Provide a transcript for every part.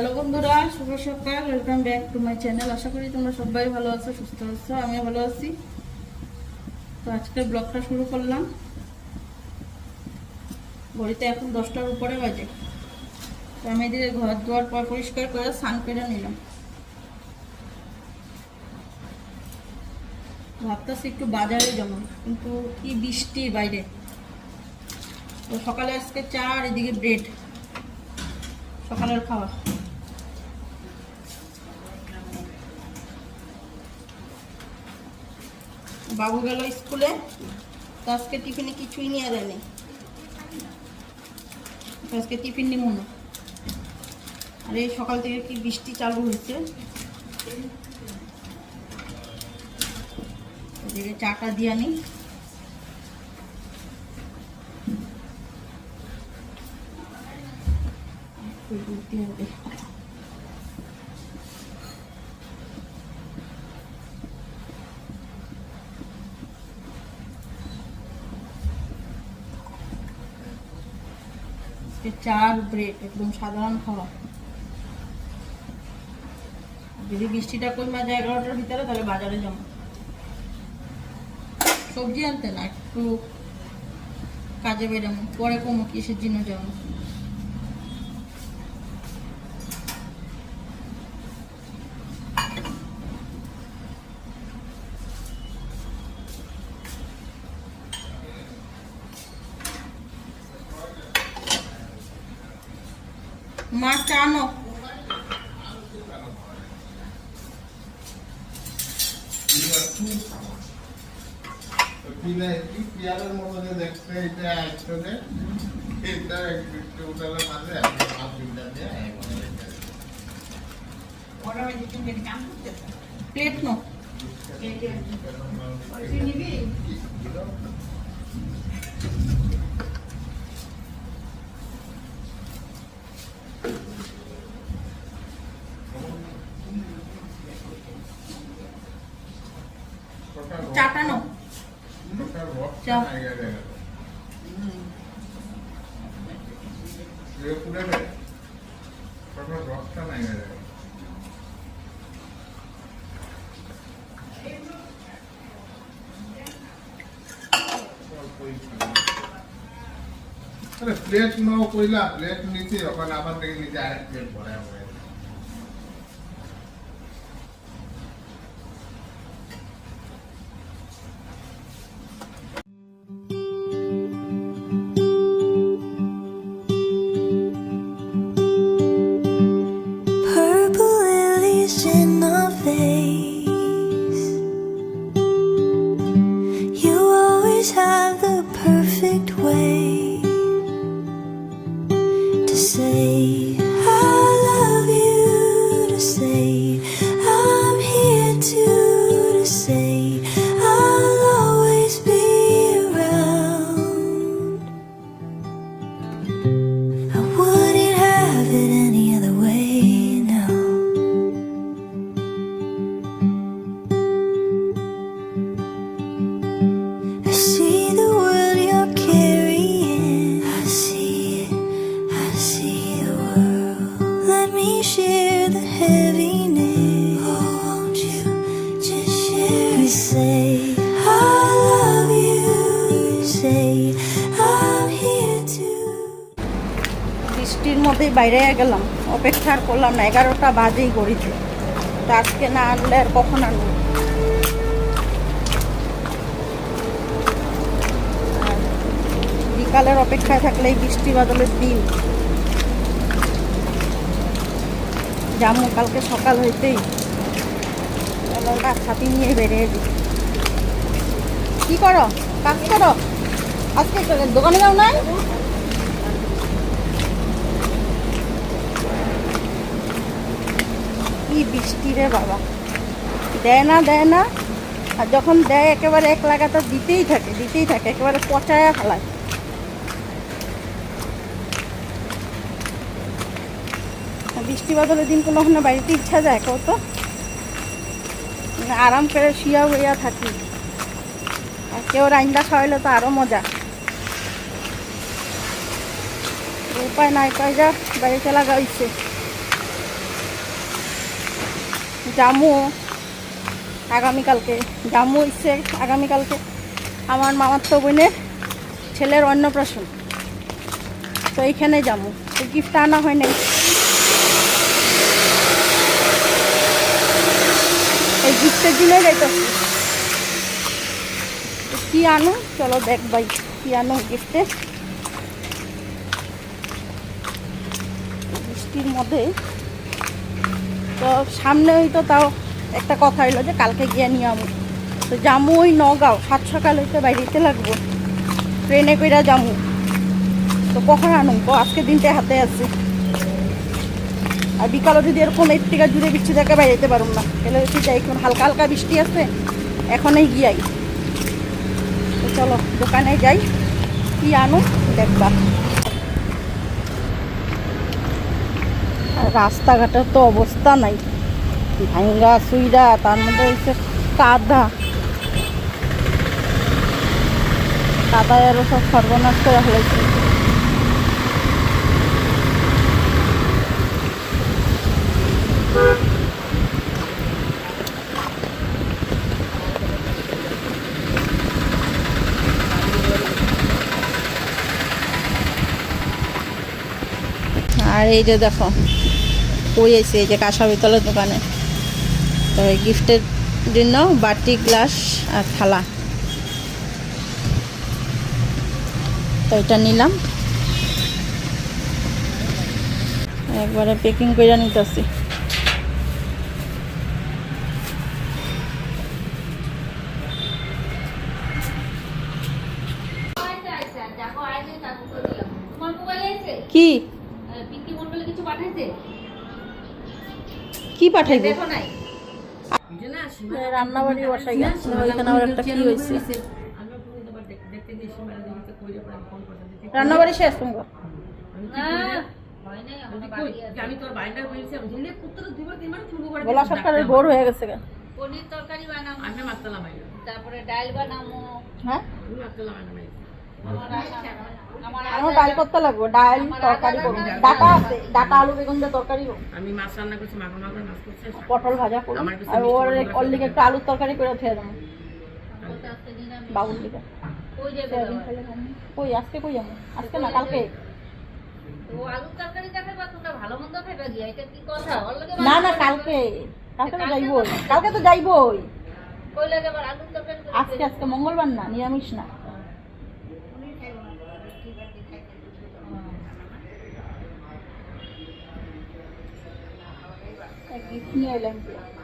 Hello বন্ধুরা, শুভ সকাল। Welcome back to my channel আশা করি তোমরা সবাই ভালো আছো, সুস্থ আছো, আমিও ভালো আছি। তো আজকের ব্লগটা শুরু করলাম। ঘড়িতে এখন দশটার উপরে বাজে। তো আমি এদিকে ঘর দুয়ার পর পরিষ্কার করে স্নান করে নিলাম। ভাবতেছি একটু বাজারে যাব, কিন্তু কি বৃষ্টি বাইরে। তো সকালে আজকে চা আর এদিকে ব্রেড সকালের খাওয়া বাবু গেল স্কুলে। তো আজকে টিফিনে কিছুই নিয়ে দেয়নি তো আজকে টিফিন নিব না। আর এই সকাল থেকে কি বৃষ্টি চালু হয়েছে? এদিকে চাটা দিয়ে আনি। দুধ চার ব্রেড, একদম সাধারণ খাওয়া। যদি বৃষ্টিটা কই মাঝে এগারোটার ভিতরে, তাহলে বাজারে জমা। সবজি আনতে না, একটু কাজে বেরামো পরে কমো কিসের জন্য যাব মাছ আনো পিয়ারের মতো যে দেখতে এটা একসাথে এটা একটু উঠালে মাঝে দেয়। প্লেট নো রস- চাটা নো ওটা রসটা চা। নাই গেলে গেল। এ পুড়ে দেয়। ওটা রসটা নাই গেলে গেল। অল্পই খাবে। আরে প্লেট নাও কইলা প্লেট নিচে ওখানে আবার দেখি নিচে আরেক বাইরে গেলাম। অপেক্ষা করলাম না, এগারোটা বাজেই গড়িতে তো আজকে না আনলে আর কখন আনব? বিকালের অপেক্ষায় থাকলে এই বৃষ্টি বাদলের দিন। জামু কালকে সকাল হইতেই। ছাতি নিয়ে বেরিয়ে দিই কি করো? কাজ করো? আজকে দোকানে যাও নাই? কি বৃষ্টি রে বাবা। দেয় না দেয় না। আর যখন দেয়, একেবারে এক লাগাতার দিতেই থাকে দিতেই থাকে, একেবারে পচায়া ফেলায়। বৃষ্টি বাদলের দিন কোনো ওখানে বাড়িতে ইচ্ছা যায় কত মানে আরাম করে শুয়া হইয়া থাকি। আর কেউ রান্না খাওয়াইলে তো আরও মজা। উপায় নাই, কয় যা, বাড়িতে লাগা হইছে। জামু আগামীকালকে জামু ইচ্ছে আগামীকালকে। আমার মামার তো বোনের ছেলের অন্নপ্রাশন। তো এইখানে যাব তো গিফটটা আনা হয় নাই। এই গিফটের দিনে যাইতেছি। কি আনো? চলো দেখ ভাই, কি আনো গিফটে বৃষ্টির মধ্যে তো সামনে ওই তো তাও একটা কথা হইল যে কালকে গিয়ে নিয়ে আমু তো জামু ওই নগাঁও, সাত সকাল হইতে বাইরেতে লাগবো। ট্রেনে কইরা জামু তো কখন আনুম? তো আজকে দিনটা হাতে আছে। আর বিকালে যদি এরকম এক টিকা জুড়ে বৃষ্টি থাকে বাইরে যেতে পারুম না। তাহলে হচ্ছে যাই এখন হালকা হালকা বৃষ্টি আছে, এখনই গিয়াই। তো চলো, দোকানে যাই। কি আনো দেখবা। রাস্তাঘাটের তো অবস্থা নাই। ভাঙ্গা সুইরা, তার মধ্যে হচ্ছে কাদা। কাদায় আরও সব সর্বনাশ করে ফেলেছে। আর এই যে দেখো আছে এই যে কাঁসা বিতলের দোকানে। তো এই গিফটের জন্য বাটি গ্লাস আর থালা। তো এটা নিলাম। একবারে প্যাকিং করে নিতেছি। তোমার কি? কি পাঠাইবে? দেখো নাই। রান্নাবাড়ি বসাই ওইখানে আবার একটা কি হয়েছে? শেষ তোমার? হয় গলা সরকারের বোর হয়ে গেছে পনির তরকারি বানাবো। আমি মারতালাম তারপরে ডাল বানাবো। হ্যাঁ? আমার ডাল করতে লাগবে ডাল তরকারি করব। ডাটা আছে ডাটা আলু বেগুন দিয়ে তরকারি আমি মাছ রান্না করছি মাখা মাখা মাছ করছে পটল ভাজা। করব আর ওর ওর লিগে একটু আলুর তরকারি করে খেয়ে দেবো। আজকে বাবুর লিগে। কই আজকে কই যাব? আজকে না কালকে। না না কালকে। কালকে তো যাইবই। কালকে তো যাইবই। কই লাগে আবার আলুর তরকারি করে আজকে আজকে মঙ্গলবার না নিরামিষ না। গিফট নিয়ে এলাম।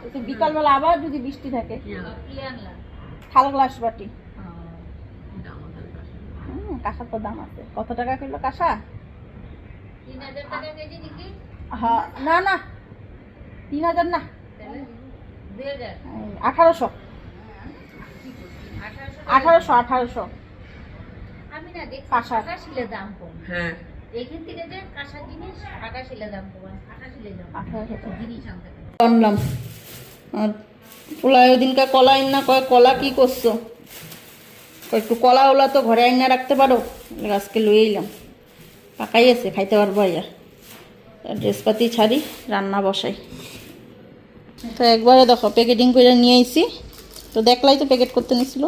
একটু বিকালবেলা আবার যদি বৃষ্টি থাকে। থাল গ্লাস বাটি। কাঁসার তো দাম আছে। কত টাকা কিলো কাঁসা? হ্যাঁ না না। তিন হাজার না। আঠারোশো। আঠারোশো আঠারোশো। কাঁসা। দাম কম। হ্যাঁ। আনলাম। আর পোলায় কলা আইন না কয় কলা কি করছ? একটু কলা ওলা তো ঘরে আইনা রাখতে পারো? আজকে লয়ে এলাম পাকাই আছে খাইতে পারব আইয়া। ড্রেসপাতি ছাড়ি রান্না বসাই। তো একবারে দেখো প্যাকেটিং করে নিয়ে আইছি। তো দেখলাই তো প্যাকেট করতে নিছিল।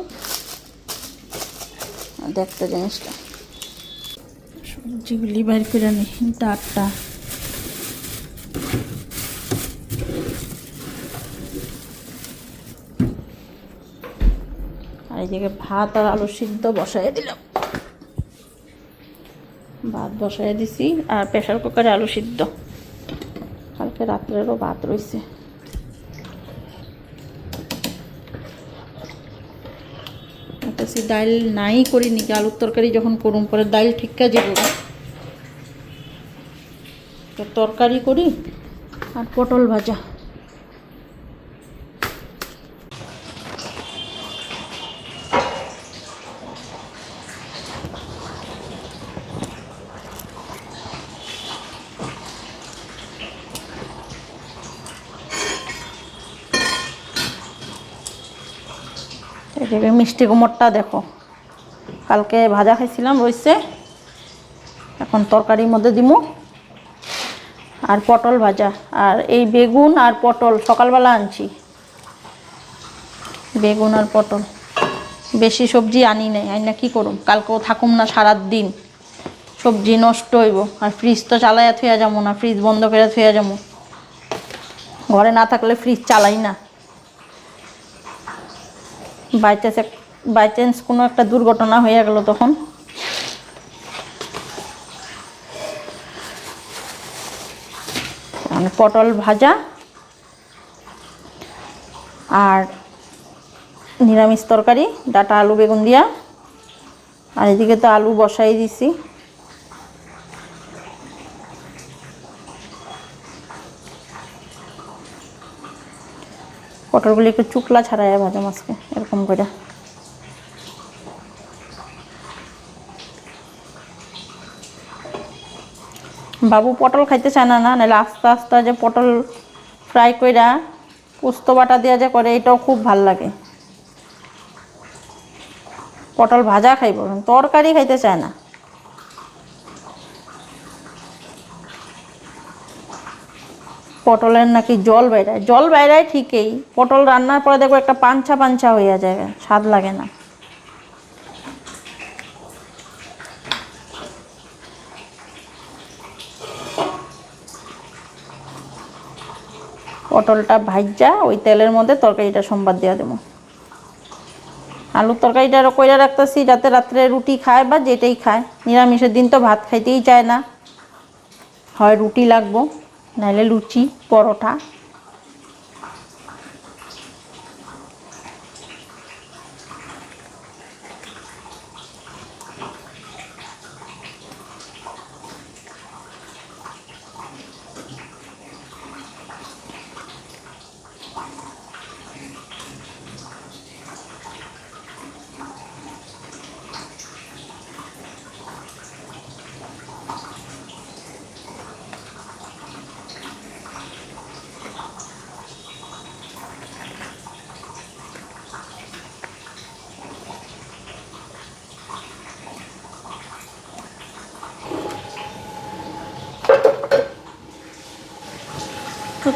দেখতে জিনিসটা। সবজিগুলি বাইর করে নি ডাটটা আর এই জায়গায় ভাত আর আলু সিদ্ধ বসাই দিলাম। ভাত বসাই দিছি, আর প্রেশার কুকারে আলু সিদ্ধ। কালকে রাত্রেরও ভাত রয়েছে ভাবতেছি ডাইল নাই করিনি নাকি আলুর তরকারি যখন করুম, পরে ডাইল ঠিক কাজে তো তরকারি করি আর পটল ভাজা এদিকে মিষ্টি কুমড়টা দেখো। কালকে ভাজা খাইছিলাম রইছে। এখন তরকারির মধ্যে দিমু। আর পটল ভাজা। আর এই বেগুন আর পটল, সকালবেলা আনছি। বেগুন আর পটল। বেশি সবজি আনি নাই। আই না কী করুম? কালকেও থাকুম না সারার দিন সবজি নষ্ট হইব। আর ফ্রিজ তো চালাইয়া থুয়া যাব না। ফ্রিজ বন্ধ করে থুয়া যাব ঘরে না থাকলে ফ্রিজ চালাই না। বাই চান্স বাই চান্স কোনো একটা দুর্ঘটনা হয়ে গেল তখন। মানে পটল ভাজা আর নিরামিষ তরকারি, ডাটা, আলু, বেগুন দিয়া। আর এদিকে তো আলু বসাই দিছি। পটলগুলি একটু চুকলা ছাড়াই ভাজা মাছকে এরকম করে। বাবু পটল খাইতে চায় না না, নাহলে আস্তে আস্তে যে পটল ফ্রাই কইরা পোস্ত বাটা দেওয়া যে করে, এটাও খুব ভালো লাগে। পটল ভাজা খাইব, তরকারি খাইতে চায় না। পটলের নাকি জল বাইরায় জল বাইরায় ঠিকই, পটল রান্নার পরে দেখব একটা পাঞ্ছা পাঞ্ছা হইয়া যায় স্বাদ লাগে না। পটলটা ভাজা, ওই তেলের মধ্যে তরকারিটা সোমবার দেওয়া দেবো। আলুর তরকারিটা কইরা রাখতেছি, যাতে রাত্রে রুটি খায় বা যেটাই খায়। নিরামিষের দিন তো ভাত খাইতেই চায় না। হয় রুটি লাগবো। নাহলে লুচি পরোটা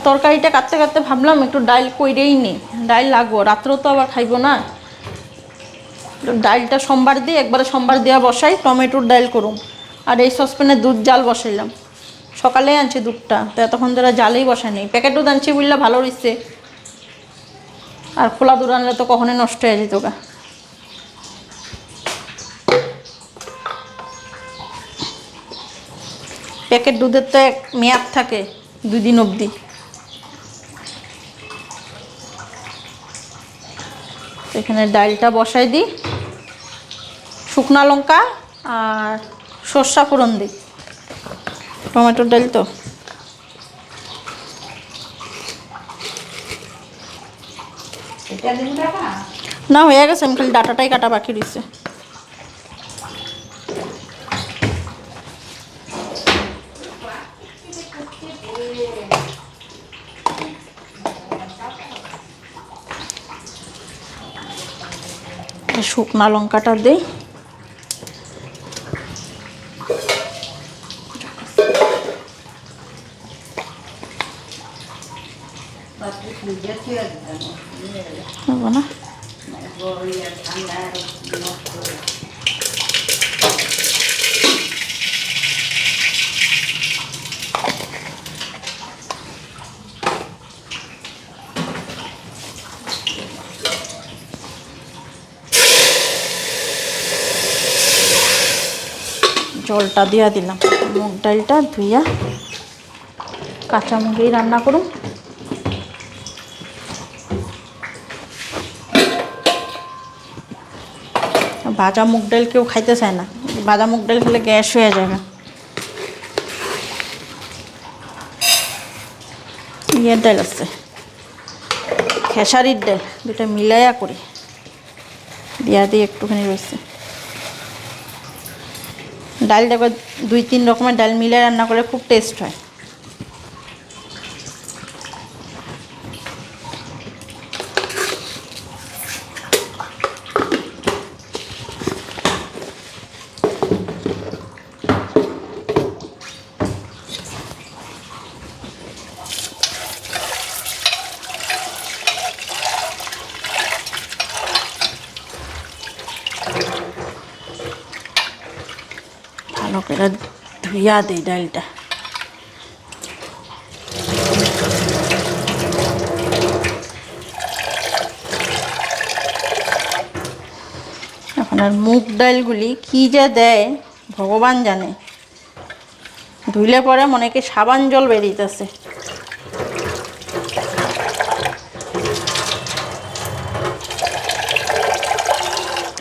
তরকারিটা কাটতে কাটতে ভাবলাম একটু ডাইল কইরেই নি। ডাইল লাগবো, রাত্রেও তো আবার খাইবো না। ডাইলটা সোমবার দিয়ে, একবারে সোমবার দেওয়া বসাই, টমেটোর ডাইল করুম। আর এই সসপ্যানে দুধ জাল বসাইলাম। সকালেই আনছি দুধটা, তো এতক্ষণ ধরে জালেই বসাই নেই প্যাকেট দুধ আনছি বললে ভালো রইছে আর খোলা দুধ আনলে তো কখনোই নষ্ট হয়ে যেত গা। প্যাকেট দুধের তো এক মেয়াদ থাকে, দুই দিন অবধি। এখানে ডালটা বসাই দিই। শুকনা লঙ্কা আর সর্ষা ফোড়ন দিই। টমেটোর ডাল তো। না হয়ে গেছে আমি খালি ডাটাটাই কাটা বাকি রয়েছে শুকনা লঙ্কাটা দিই। না? জলটা দিয়া দিলাম। মুগ ডালটা ধুইয়া কাঁচা মুগেই রান্না করুন। ভাজা মুগ ডাল কেউ খাইতে চায় না। ভাজা মুগ ডাল খেলে গ্যাস হয়ে যাবে। ইয়ের ডাল আছে। খেসারির ডাল দুটা মিলাইয়া করি। দিয়া দিয়ে একটুখানি রয়েছে ডাল দেখো দুই তিন রকমের ডাল মিলে রান্না করলে খুব টেস্ট হয়। করে ধুইয়া দিই ডালটা আর মুগ ডালগুলি কি যে দেয়, ভগবান জানে। ধুইলে পরে মনে কি সাবান জল বেরিয়েছে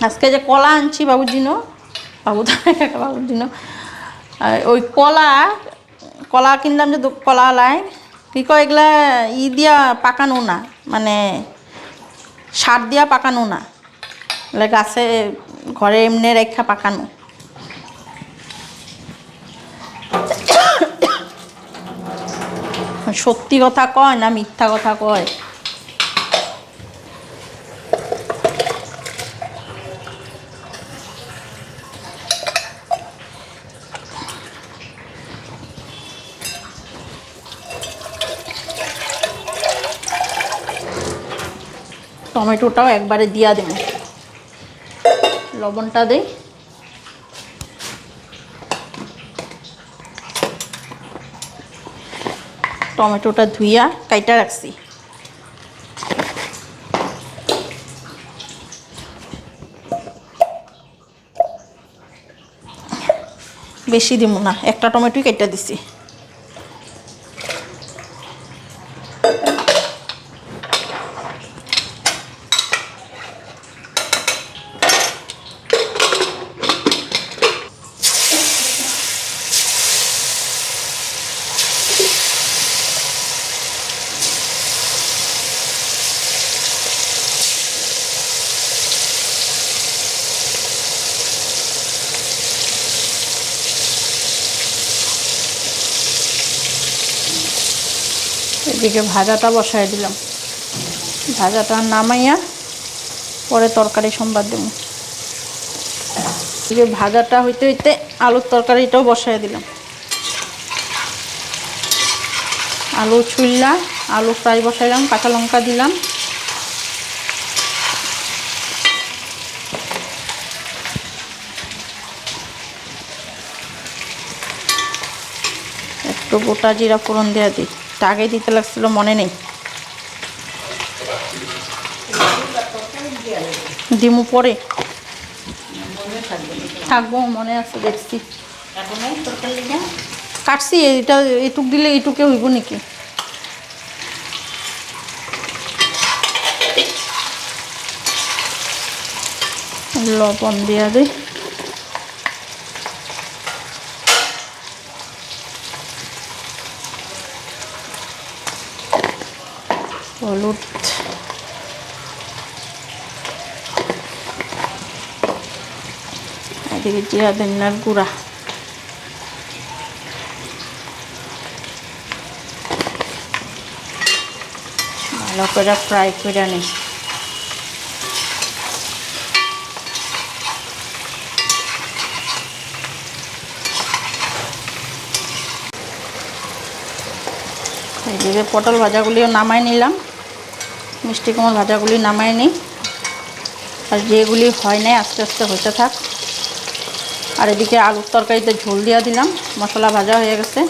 আজকে যে কলা আনছি বাবুজিনো বাবু বাবুজিনো ওই কলা কলা কিনলাম যে কলা লাই কী কয়, এগুলা ই দিয়া পাকানো না মানে সার দিয়া পাকানো না। গাছে, ঘরে এমনি রেখা পাকানো। সত্যি কথা কয় না, মিথ্যা কথা কয়? টমেটোটাও একবারে দিয়া দেব। লবণটা দেই। টমেটোটা ধুইয়া কাইটা রাখছি। বেশি দিব না, একটা টমেটোই কেটে দিছি। এদিকে ভাজাটা বসাই দিলাম। ভাজাটা নামাইয়া পরে তরকারি সম্বাদ দেব। এদিকে ভাজাটা হইতে হইতে আলুর তরকারিটাও বসাই দিলাম। আলু ছুললা আলু ফ্রাই বসাইলাম, কাঁচা লঙ্কা দিলাম। একটু গোটা জিরা ফোড়ন দেওয়া দিই। তা দিতে লাগছিল, মনে নেই। ডিমু পরে। থাকব, মনে আছে, দেখছি। কাটছি এটা এটুক দিলে এটুকে হইব নাকি? লবণ দিয়া দিই হলুদ এদিকে জিরা ধনিয়ার গুঁড়া। ভালো করে ফ্রাই করে নিই এদিকে পটল ভাজাগুলিও নামাই নিলাম। মিষ্টি কুমড় ভাজাগুলি নামাই নিই। আর যেগুলি হয় নাই, আস্তে আস্তে হতে থাক। আর এদিকে আলুর তরকারিতে ঝোল দিয়া দিলাম, মশলা ভাজা হয়ে গেছে।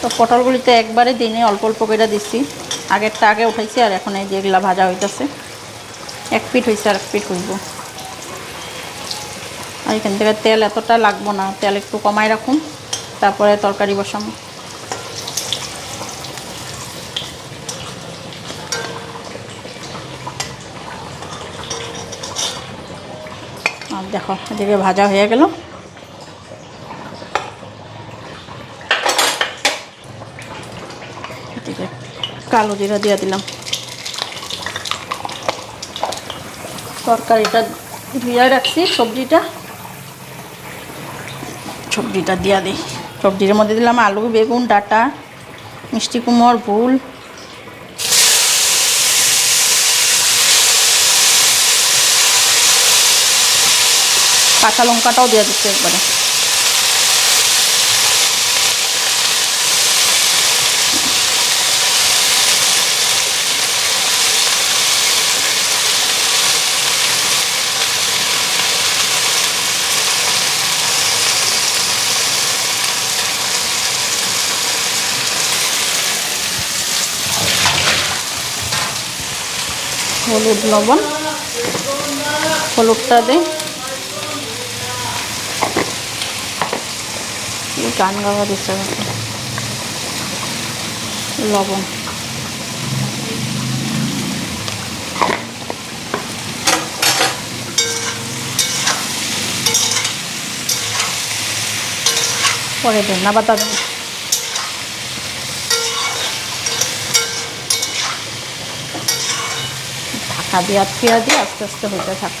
তো পটলগুলিতে একবারে দিনে অল্প অল্প করে দিচ্ছি। আগেরটা আগে উঠাইছি, আর এখন এই যেগুলা ভাজা হইতেছে, এক পিঠ হয়েছে আর এক পিঠ হইব। আর এখান থেকে তেল এতটা লাগবো না, তেল একটু কমাই রাখুন। তারপরে তরকারি বসাবো। আর দেখো, এদিকে ভাজা হয়ে গেল। কালো জিরা দিয়ে দিলাম। তরকারিটা ধুয়ে রাখছি, সবজিটা। সবজিটা দিয়া দিই। সবজির মধ্যে দিলাম আলু বেগুন ডাটা মিষ্টি কুমড় ভুল। কাঁচা লঙ্কাটাও দিয়ে দিচ্ছে একবারে। হলুদ লবণ। হলুদটা দিই গান গাওয়ার ইচ্ছা করছে লবণ। পরে ধন্যা পাতা দেবো আর দিয়ে আস্তে আস্তে হতে থাক।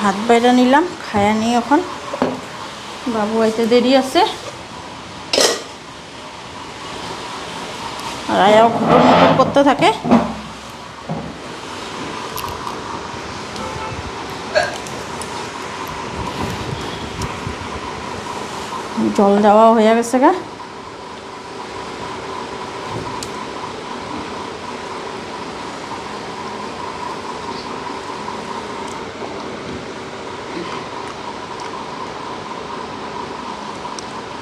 ভাত বাইরে নিলাম খায়া নিই এখন। বাবু আইতে দেরি আছে। আর আয়াও ঘুটন করতে থাকে। জল দেওয়া হয়ে গেছে গা।